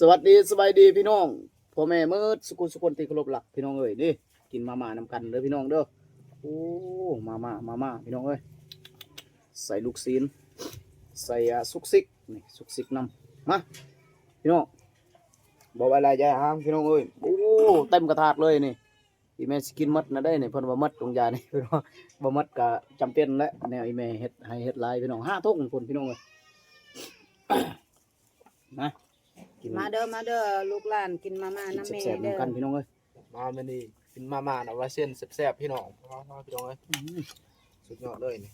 สวัสดีสบายดีพี่น้องพ่อแม่มื่อสุกุลสุคนตีครพหลักพี่น้องเอ้ยนี่กินมาม่านำกันเด้อพี่น้องเด้อโอ้มาม่ามาม่าพี่น้องเอ้ยใส่ลูกซีนใส่อะซุกซิกนี่ซุกซิกนำมาพี่น้องบอกอะไรยายหางพี่น้องเอ้ยโอ้เต็มกระถาดเลยนี่อีแม่สิกินมัดนะได้เนี่เพิ่นว่มัดตรงยานี่พี่น้องบ่มัดก็จำเป็นแล้วแนวอีแม่เฮ็ดให้เฮ็ดลายพี่น้องห้าทุ่งพุ่นพี่น้องเอ้ยนะ กินมาเด้อมาเด้อลูกหลานกินมาม่ากินน้ำแม่แซ่บๆเด้อนำกันพี่น้องเอ้ยมาเมื่อนี้กินมาม่านะว่าเส้นแซ่บๆพี่น้องพ่อพ่อพี่น้องเอ้ยอื้อหือสุดยอดเลยนี่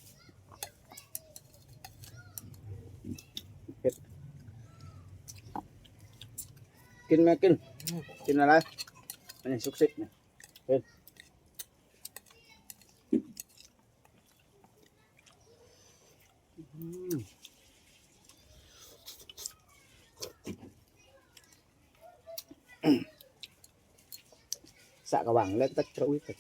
กินไหมกิน กินอะไรอันนี้ซุกซิกเนี่ยเป็น อืมสะกระหวังแล้วตักกระอุ้ยตัก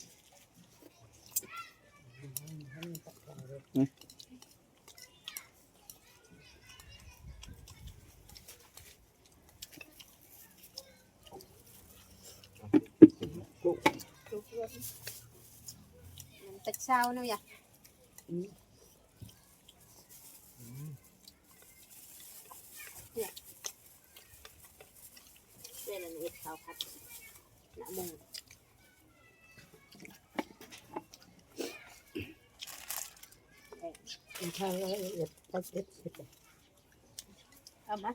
ลูกเลือดมันตะเช้าเนาะอยเอันนี้ข้าวผัดหน้าหมูกินข้าวแล้วเอ็ดเอ็ดเอ็ดเอามา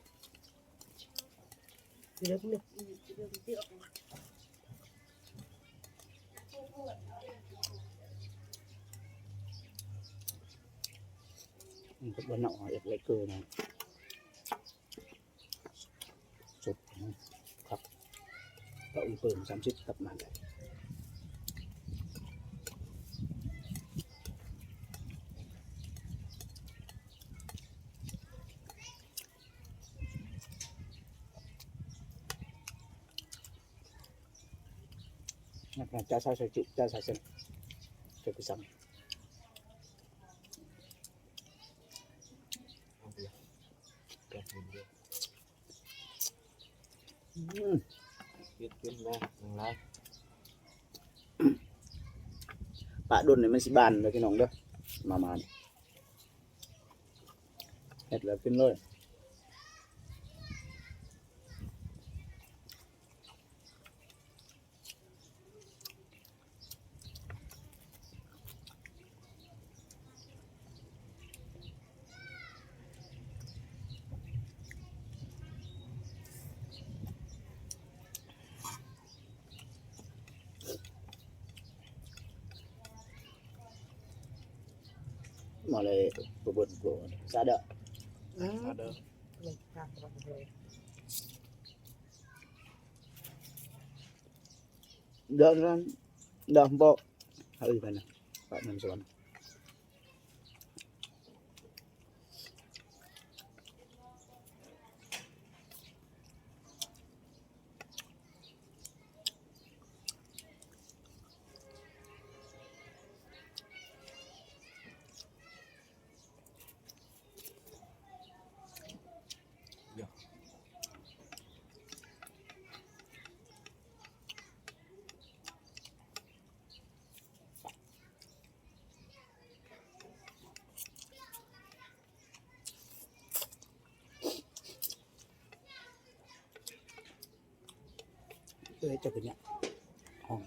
เลือกเลือกอืมเดี๋ยวเดี๋ยวเอาไปมันก็บนหนอเอกเล็กเกินนะสุดนะครับก็อุ้ยเปิ่มสามสิบกลับมาเลย นะครับจะใส่ใส่จุจะใส่เส้นเก็บไปสั่งเอาไปเลยแซ่บกินเยอะอืมกินกินแม่หนึ่งไรปะดุนเนี่ยมันสิบานเลยพี่น้องเด้อมามานี่เห็ดแล้วขึ้นเลย มาเลยบวบวซาเด้ออ้า วมาเด้อเลยข้าว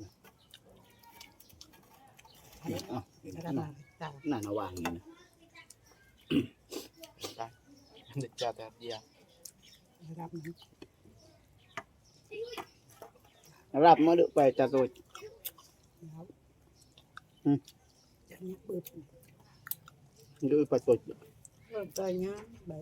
เรา เลยเด้อนั้นเด้อบ่เฮ้ยไปนะปะน้ำสวนเอ้ยจะเป็นเนี่ยห้องอะไรมาเปิดแต่มันมันกินไหมอายอจุกจุกเหมาะอยู่ต้องไปเลยนั่นตาตัวนะเนี่ยอ้าวนี่ระนะบาดตาน่านาวางอย่างนี้นะได้เด็กจ้าแต่เดียวรับน้รับมาดึกไปจะตัวำแล้วจะเนี้ยปืดดึกไปตัวเปิดใจเนี้ยใบ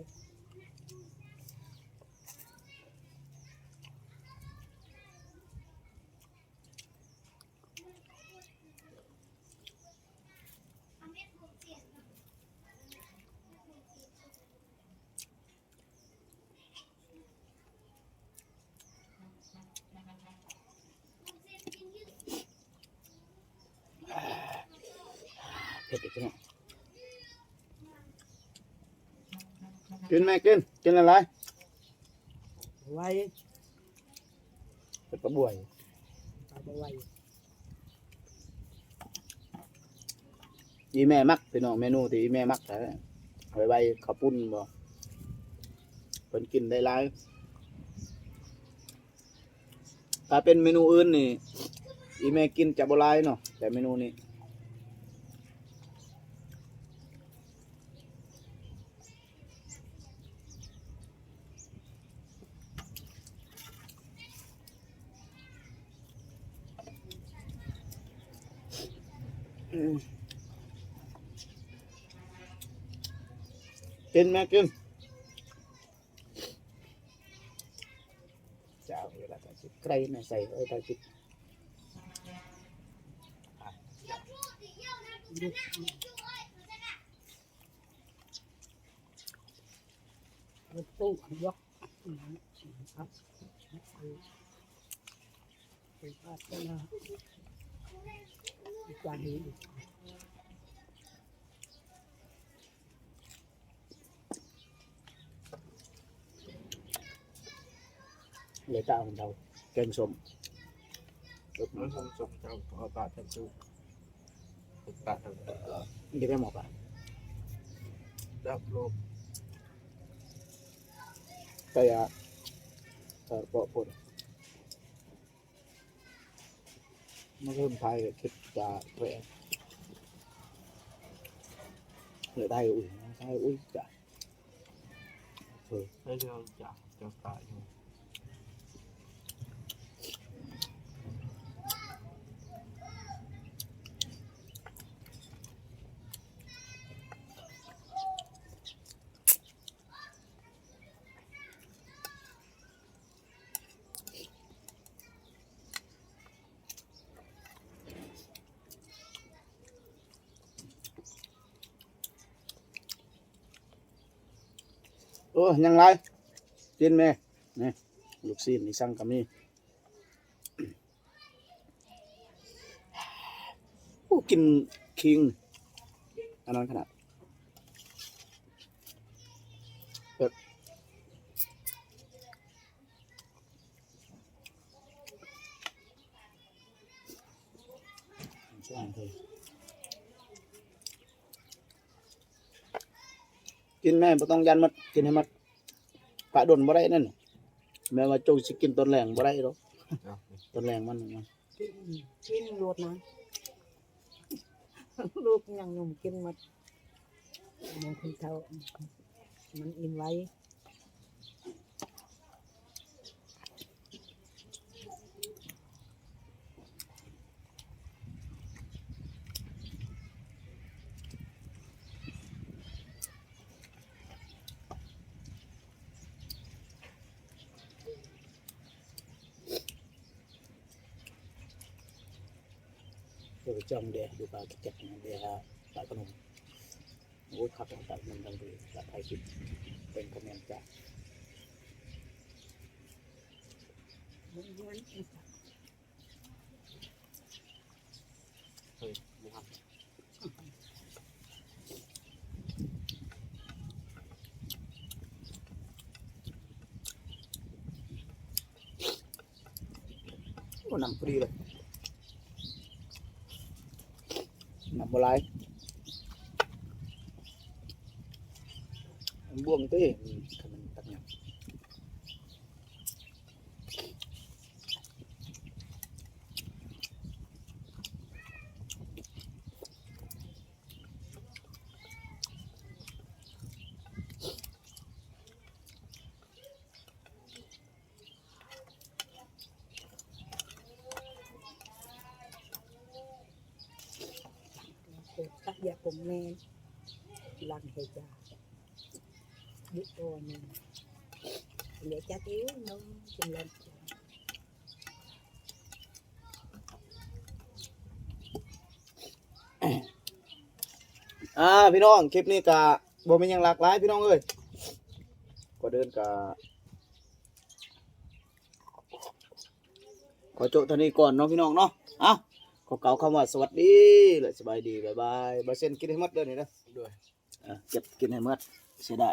เผ็ดอีกพี่น้องกินแม่กิน กินอะไรไว้เป็นกระบวยเอาไปไว้อีแม่มักพี่น้องเมนูที่อีแม่มักแต่เอาไว้ใบข้าวปุ้นบ่เพิ่นกินได้หลายถ้าเป็นเมนูอื่นนี่อีแม่กินจะบ่หลายเนาะแต่เมนูนี้ กินแม่กินเจ้าเวลาตาจิตไกรนะใส่เอ้ยตาจิตเอาตู้ยกครับไปพาดกันนะจานนี้เลย ตาของเราแกงส้มรสมัมันนสมสมเจ้าเอาปลาทำซุปปลาทำนี่ได้หมอกอะดับโลกแต่อะเออปอปนมันเริ่มพายคิดจะแหวนเหลือได้อุ้ยได้อุ้ยจ้ะให้เรื่องจากเจ้าปลาอยู่ โอ้ยังไรกินไหมนี่ลูกซีนนี่สั่งกับนี่โอ้กินคิงอันนั้นขนาดเปิดช่างเถอะ กินแม่บ่ต้องยันมัดกินให้มัดปะดนบ่ได้นั่นน่ะแม่ว่าจงสิกินต้นแรงบ่ได้หรอกเจ้าต้นแรงมันน่ะกินกินรวดนะลูกยังหนุ่มกินหมดมันคนเท่ามันอิ่มไว้ เดี๋ยวไปจ้องเดี๋ยวดูปลาเก็บเดี๋ยว ฮะปลาขนมโอ้ยขับของตัดมันดังดีปลาไทยกินเป็นคอมเมนต์จ้ะมันนเฮ้ยบุหักโอ้นำพอดีเลยนำ บหลายบ่วงเต้ขมันตักหยับ ตักยาผมแม่ลังให้จ้ายุโตัวนึงเหลือจ้าติ้วน้องกินแล้วอ่าพี่น้องคลิปนี้กะบ่มีหยังหลากหลายพี่น้องเอ้ยก็เดินกะขอโจบเท่านี้ก่อนเนาะพี่น้องเนาะอะ ขอเก่าคำว่าสวัสดีเลยสบายดีบายบายบ่เซนกินให้หมดเด้อนี่นะด้วยอะเก็บกินให้หมดเสียดาย